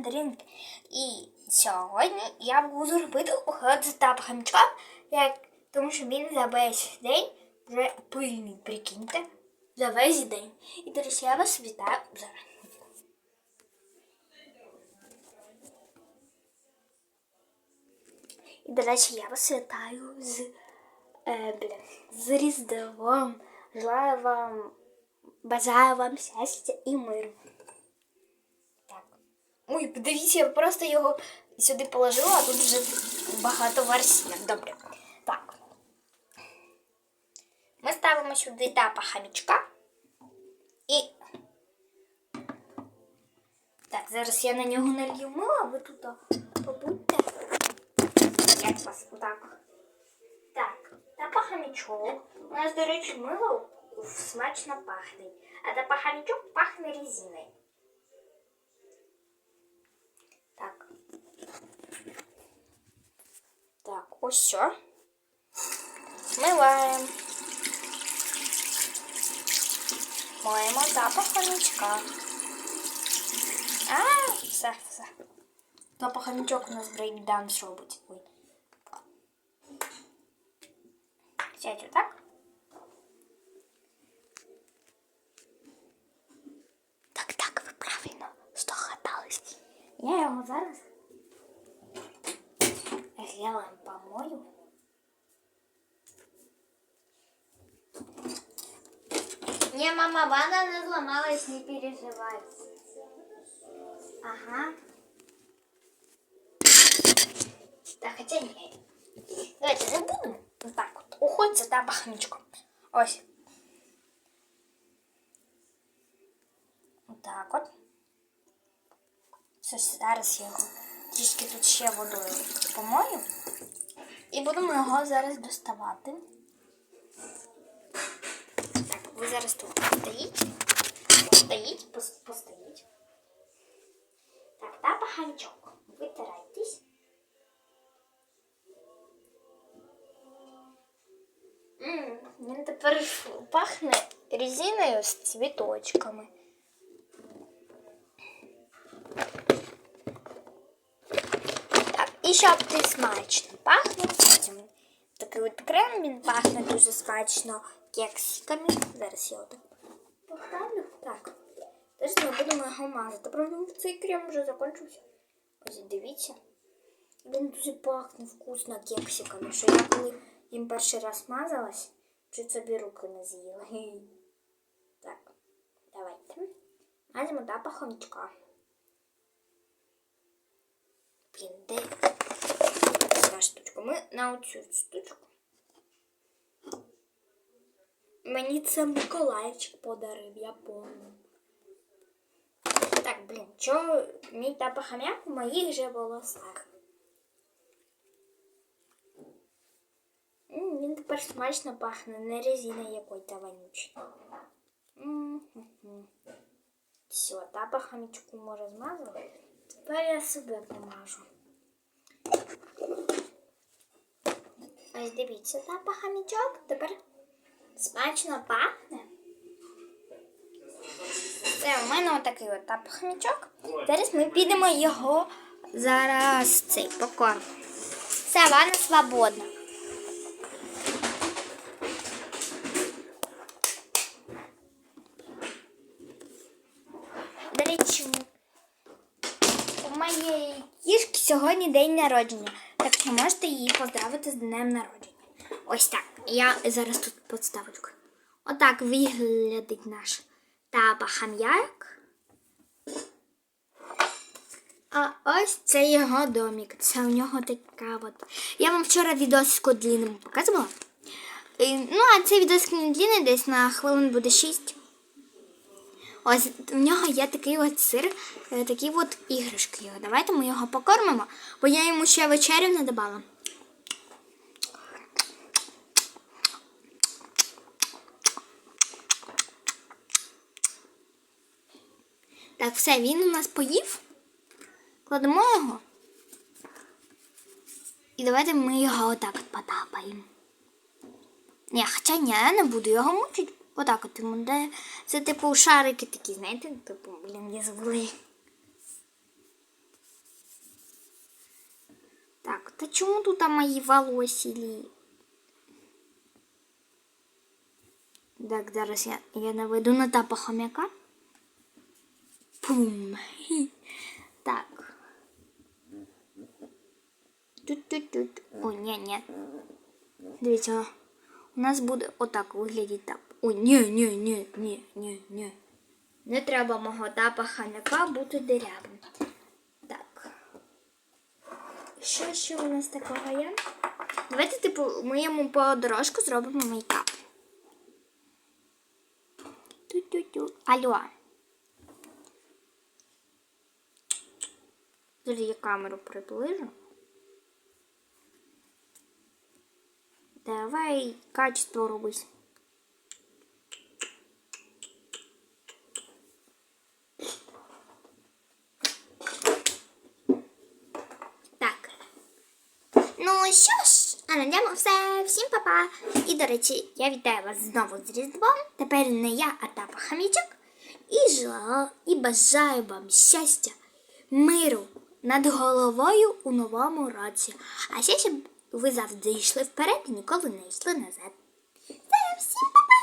мандаринки. І сьогодні я буду робити уход за тапхамчком, як, тому що він за весь день вже пильний, прикиньте. За весь день. І, до речі, я вас вітаю зараз. І, до речі, я вас вітаю з, е, блін, з Різдвом. Желаю вам, бажаю вам щастя і миру. Так. Ой, подивіться, я просто його сюди положила, а тут вже багато версій. Добре. Так. Ми ставимо сюди тапа хамічка. І. Так, зараз я на нього налью мило, а ви тут побудьте. Як вас отак. Так, тапа хамічок. У нас, до речі, мило смачно пахне. А тапа хамічок пахне резиною. Ось все. Миваємо. Моємо запах хомячка. А, все, все. Запах хомячок у нас брейкданс робить. Ой. Сядь отак. Так, так, ви правильно здогадались. Я його зараз Не, мама, ванна не сломалась, не переживай. Ага. Так, хотя ні. Давайте забудемо. Вот так от. Уход за табахничком. Ось. Отак от. Все, зараз я його трішки тут ще водою помою. І будемо його зараз доставати. Так, ви зараз тут постоїть. Постоїть, пос- постоїть. Так, та паханчок. Витирайтесь. Ммм, він тепер пахне резиною з цвіточками. Так, і щоб ти смачно пахнув, потім от крем, він пахне дуже смачно кексиками. Зараз я отак поставлю. Так. Теж ми будемо його мазати. Правда, цей крем вже закінчився. Ось дивіться. Він дуже пахне вкусно кексиками, що я коли їм перший раз мазалась, чуть собі руки не з'їла. Так, давайте. Мазимо тапа хомячка. Блін, де ця штучка? Ми на оцю штучку. Мені це Миколаївчик подарив, я помню. Так, блін, чого мій тапа хам'як у моїх же волосах? Він тепер смачно пахне, не резина якої-то вонючий. Все, тапа хамічку може змазала. Тепер я себе помажу. Ось дивіться, тапа хамічок тепер смачно пахне. Це у мене отакий от тап. Зараз ми підемо його зараз цей покорм. Все, ванна свободна. До речі, у моєї кішки сьогодні день народження, так що можете її поздравити з днем народження. Ось так. Я зараз тут подставочку. Отак виглядить наш таба хам'як. А ось це його домик. Це у нього така от. Я вам вчора відосику длинному показувала. Ну, а цей відосик не длинний, десь на хвилин буде 6. Ось в нього є такий от сир, е, такі от іграшки його. Давайте ми його покормимо, бо я йому ще вечерю не давала. Так, все, він у нас поїв. Кладемо його. І давайте ми його отак от потапаємо. Ні, хоча ні, я не буду його мучити. Отак от йому де. Це типу шарики такі, знаєте, типу, блін, я забула. їх. Та чому тут мої волосілі? Так, зараз я, я наведу на тапа хомяка. Пум. Так. Тут-тут-тут. О, ні, ні. Дивіться, у нас буде отак виглядіти тап. О, ні, ні, ні, ні, ні, ні. Не треба мого тапа хомяка бути дирявим. Так. Що ще у нас такого є? Давайте, типу, ми йому по дорожку зробимо мейкап. Тю-тю-тю. Алло. Зараз я камеру приближу. Давай качество робись. Так. Ну що ж, а на цьому все. Всім па-па. І, до речі, я вітаю вас знову з Різдвом. Тепер не я, а тапа хамічок. І желаю, і бажаю вам щастя, миру над головою у новому році. А ще щоб ви завжди йшли вперед і ніколи не йшли назад. Всім па-па!